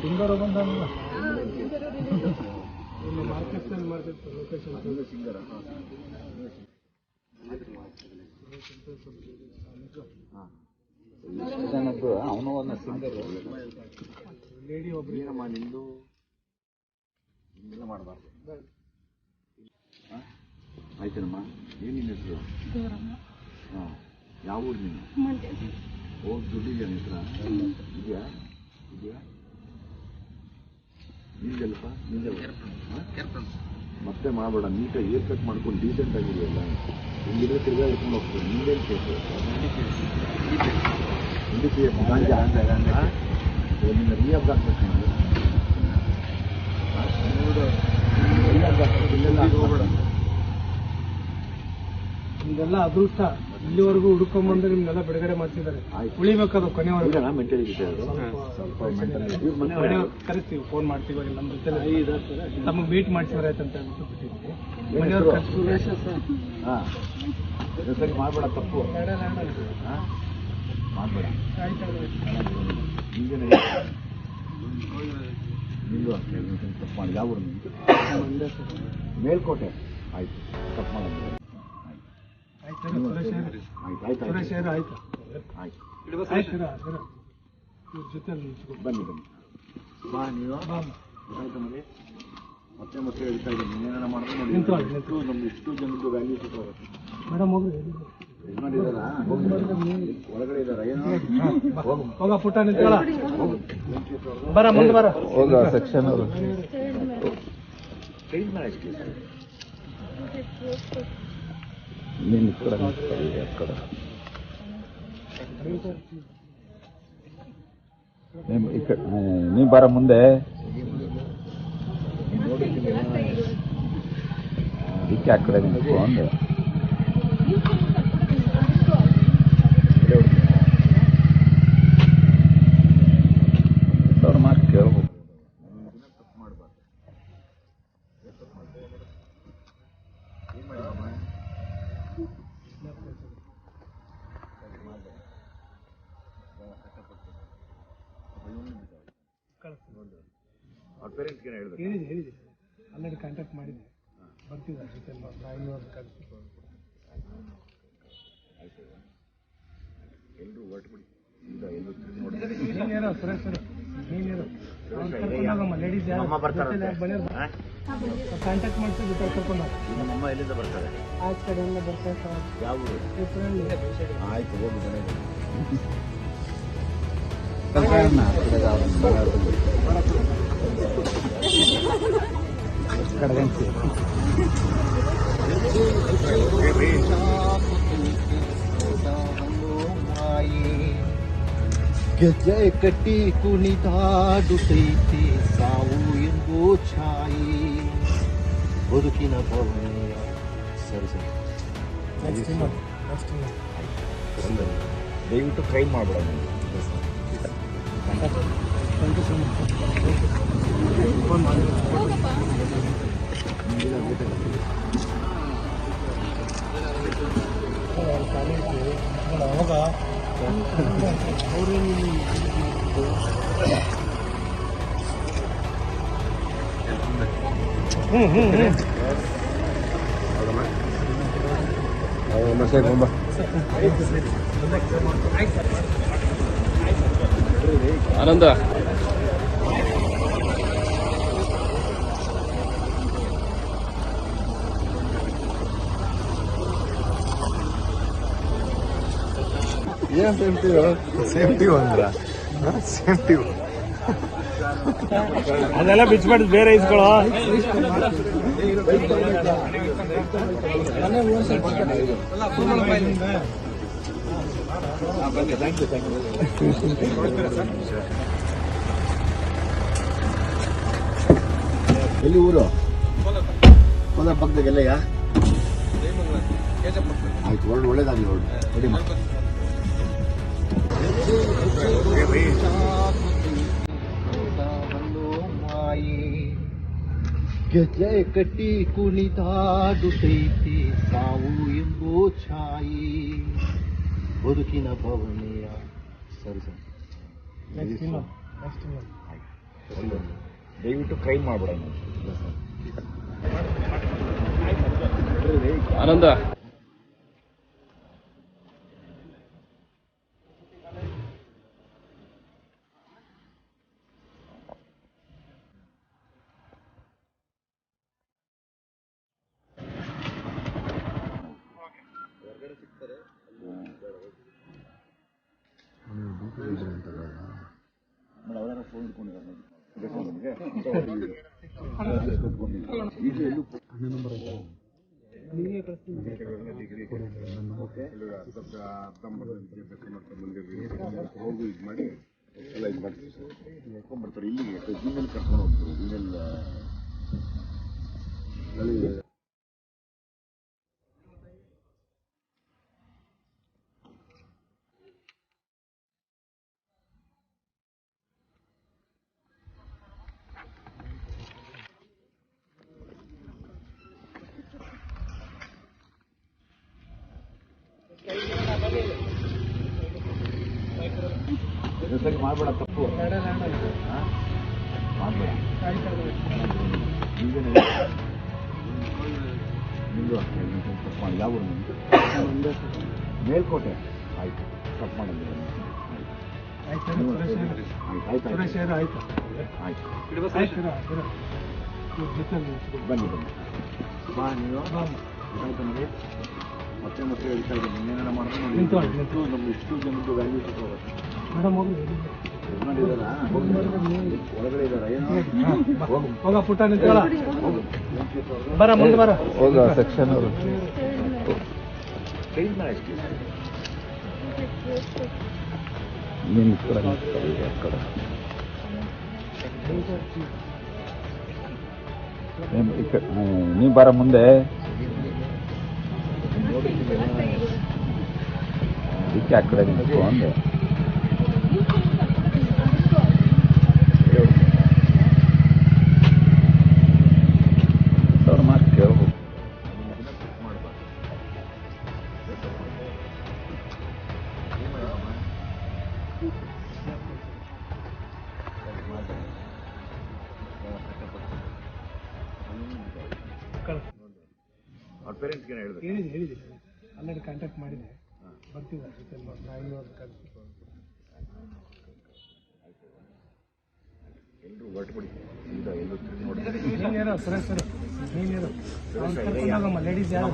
Singer ಬಂದ market market location ಸಿಂಗರ. ಅವನು ಒಂದು ಸಿಂಗರ್ ಲೇಡಿ ಒಬ್ರು ಏನಮ್ಮ ನಿಂದು ಮಾಡಬಾರ್ದು ಆಯ್ತೇನಮ್ಮ ಏನು ನಿನ್ನ ಹೆಸರು ಯಾವ ಊರು ನೀನು ಹೋಗಿ ದುಡ್ಡಿದ್ಯಾ ಇದೆಯಾ ಇದೆಯಾ ಮತ್ತೆ ಮಾಡಬೇಡ ನೀಟಾಗಿ ಏರ್ ಕಟ್ ಮಾಡ್ಕೊಂಡು ಡೀಸೆಂಟ್ ಆಗಿದೆಯಲ್ಲ ಹಿಂಗಿದ್ರೆ ತಿರ್ಗಾ ಇಟ್ಕೊಂಡು ಹೋಗ್ತೀನಿ ನಿಂದೇನು ಕೇಸು ಡಿ ಪಿ ಎಫ್ ಗಾಂಜಾ ನಿನ್ನ ಹಾಕ್ಬೇಕು ಅದೃಷ್ಟ ಇಲ್ಲಿವರೆಗೂ ಹುಡ್ಕೊಂಬಂದು ನಿಮ್ಗೆಲ್ಲ ಬಿಡುಗಡೆ ಮಾಡ್ತಿದ್ದಾರೆ. ಆಯ್ತು. ಉಳಿಬೇಕದು ಕೊನೆವರೆಗೂ. ಕರೆಸ್ತೀವಿ ಫೋನ್ ಮಾಡ್ತೀವಿ ನಮ್ಮ ಜೊತೆ ತಮಗೆ ಮೀಟ್ ಮಾಡ್ಸಿದ್ರೆ ಆಯ್ತಂತ ಹೇಳ್ಬಿಟ್ಟು ಬಿಟ್ಟಿದ್ವಿ ಮನೆಯವ್ರು ಮಾಡಬೇಡ ತಪ್ಪು. ಹಾಂ? ಮಾಡಬೇಡ. ತಪ್ಪು ಮಾಡಿ. ಯಾವ ಮೇಲ್ಕೋಟೆ. ಆಯ್ತು ತಪ್ಪು ಮಾಡಿ ಸುರೇಶ್ ಅವ್ರೆ. ಆಯ್ತು ಆಯ್ತು ಸುರೇಶ್ ಆಯ್ತು ಆಯ್ತು. ಆಯ್ತು ಆಯ್ತು ಇರು, ಇರು. ಇವ್ರ ಜೊತೆ ನಿಂತು ಬನ್ನಿ ಬನ್ನಿ. ಬಾ ನೀವು. ಗೊತ್ತಾಯ್ತಾ ಮನೆ. ಮತ್ತೆ ಮತ್ತೆ ಹೇಳ್ತಾ ಇದ್ದೀನಿ. ನೀನೇನ ಮಾಡಿದ್ರೆ ನೋಡಿ. ನಿಂತು ಅಲ್ಲಿ, ಇಷ್ಟು ನಮ್ದು ಇಷ್ಟು ಜನದ್ದು ವ್ಯಾಲ್ಯೂ ಸಿಗುತ್ತೆ ಮೇಡಮ್ ಹೋಗ್ರಿ. ಒಳಗಡೆ ಇದಾರ? ಏನು? ಹೋಗು. ಹೋಗ ಪುಟ್ಟ ನಿಂತ್ಕೊಳ ಬರ ಮುಂದೆ ಬರ. ಹೋಗ ಸೆಕ್ಷನ್ ಅವರು. ಚೇಂಜ್ ಮಾಡಿ. నేను ఇక్కడ ఎక్కడ? ఇక్కడ నీ బర ముందే. ఇక్కడ అక్కడ నేను ಅವ್ರ ಪೇರೆಂಟ್ಸ್ಗೆ ಹೇಳ್ಬೇಕು ಹೇಳಿದೆ ಹೇಳಿದೆ. ಆಲ್ರೆಡಿ ಕಾಂಟ್ಯಾಕ್ಟ್ ಮಾಡಿದ್ದೆ. ಬರ್ತಿದ್ದಾರೆ ಕಳಿಸಿ ಎಲ್ಲರೂ ಹೊರಟ್ಬಿಡಿ ಈಗ ಎಲ್ಲರೂ ನೋಡಿ ನೀನೇರೋ ಸುರೇಶ್ ನೀನೇರೋ ಕರ್ಕೊಂಡೋಗಮ್ಮ ಲೇಡೀಸ್ ಯಾರು? ಕಾಂಟ್ಯಾಕ್ಟ್ ಮಾಡ್ಸಿ ಜೊತೆ ಕರ್ಕೊಂಡು ಈಗ ಅಮ್ಮ ಎಲ್ಲಿಂದ ಬರ್ತಾರೆ? ಆ ಕಡೆಯಿಂದ ಬರ್ತಾರೆ ಯಾವ ಆಯ್ತು ಹೋಗಿ ಮನೆಗೆ ಕಡಗಂಚಿ ಗೆಜ್ಜೆ ಕಟ್ಟಿ ಕುಣಿದಾಡುತ್ತೈತೆ ಸಾವು ಎಂಬೋ ಛಾಯಿ ಬದುಕಿನ ಭವನೆಯ ಸರಿ ಸರಿ ನೆಕ್ಸ್ಟ್ ಇನ್ನೊಂದು ನೆಕ್ಸ್ಟ್ ಇನ್ನೊಂದು ದಯವಿಟ್ಟು ಟ್ರೈ ಮಾಡಬೇಡ. 嗯嗯嗯，好了吗？好，我们嗯嗯嗯。哎，对对对，我们再走嘛，ಆನಂದ. ಏನ್ ಸೇಫ್ಟಿ ಸೇಫ್ಟಿ ಅಂದ್ರ? ಸೇಫ್ಟಿ ಅದೆಲ್ಲ ಬಿಚ್ಬಿಟ್ಟು ಬೇರೆ ಇಸ್ಕೊಳ್ಳೋ ಎಲ್ಲಿ ಊರು? ಕೋಲಾರ ಪಕ್ಕದಾಗೆಲ್ಲಯ್ಯ ಆಯ್ತು, ಒಳ್ಳೆ ಒಳ್ಳೇದಾಗಲಿ ರೆಡಿ ಮಾಡಿ ಗೆಜ್ಜೆ ಕಟ್ಟಿ ಸೈತಿ ಸಾವು ಎಂಬೋ ಛಾಯಿ. ಬದುಕಿನ ಭವನೆಯ ಸರಿ ಸರ್. ದಯವಿಟ್ಟು ಕ್ರೈಮ್ ಮಾಡ್ಬೇಡ ಆನಂದ ಆಮೇಲೆ ಅವರ ಫೋನ್ ಇಟ್ಕೊಂಡಿದ್ದಾರೆ ಬೇಕಾ ನಿಮಗೆ? ಈಗ ಎಲ್ಲೂ ಹೋಗಿ ಇದು ಮಾಡಿ ಎಲ್ಲ ಇದು ಮಾಡ್ತೀವಿ ಸರ್ ಜಿಮೇಲ್ ಕರ್ಕೊಂಡು ಹೋಗ್ತಾರೆ ಜಿಮೇಲ್ ಸರಿ ಮಾಡಬೇಡ ತಪ್ಪು? ಮಾಡ್ಬೇಡ. ನಿಂದು ತಪ್ಪು ಮಾಡಿ. ಯಾವ ಮೇಲ್ಕೋಟೆ. ಆಯ್ತು. ತಪ್ಪು ಮಾಡಿದ್ರೆ. ಆಯ್ತು. ಆಯ್ತು. ಆಯ್ತು. ಬನ್ನಿ ಬನ್ನಿ. ಬಾ ನೀವು. ಬಾ. ಆಯ್ತು ನನಗೆ ಮತ್ತೆ ಮತ್ತೆ ಹೇಳ್ತಾ ಇದ್ದೀನಿ. ಇನ್ನೇನಾರ ಮಾಡಿದ್ರೆ ನಿಂತು ನೋಡಿ ಮಾಡಿ, ಎಷ್ಟು ಇಷ್ಟು ಜನದ್ದು ವ್ಯಾಲ್ಯೂ ಹೋಗುತ್ತೆ ಮೇಡಮ್ ಹೋಗಿ ಯಜಮಾನ್ರಿದಾರಾ? ಒಳಗಡೆ ಇದಾರ ಏನು ಬಾ. ಹೋಗ ಪುಟ್ಟ ನಿಂತ್ಕೊಳ್ಳ ಬರ ಮುಂದೆ ಬರ ಹೋಗ ಸೆಕ್ಷನ್ ಅವರು ಚೇಂಜ್ ಮಾಡಿ ನೀನು ಈ ಕಡೆ ನಿಂತ್ಕೊಳ್ಳಿ, ಈ ಕಡೆ ಏನ್ ಅವ್ರ ಪೇರೆಂಟ್ಸ್ಗೆ ಹೇಳ್ಬೇಕು. ಹೇಳಿದೆ ಹೇಳಿದೆ ಆಲ್ರೆಡಿ ಕಾಂಟ್ಯಾಕ್ಟ್ ಮಾಡಿದೆ ಬರ್ತೀವಿ ಅವ್ರ ಜೊತೆ ಐನೂರು ಕಳಿಸಿ. ಎಲ್ಲರೂ ಹೊರಟುಬಿಡಿ ಈಗ ಎಲ್ಲರೂ ತಿರುಗಿ ನೋಡಿ ನೀನೇರೋ ಸುರೇಶ್ ನೀನೇರೋ ಅವ್ನು ಕರ್ಕೊಂಡು ಲೇಡೀಸ್ ಯಾರು?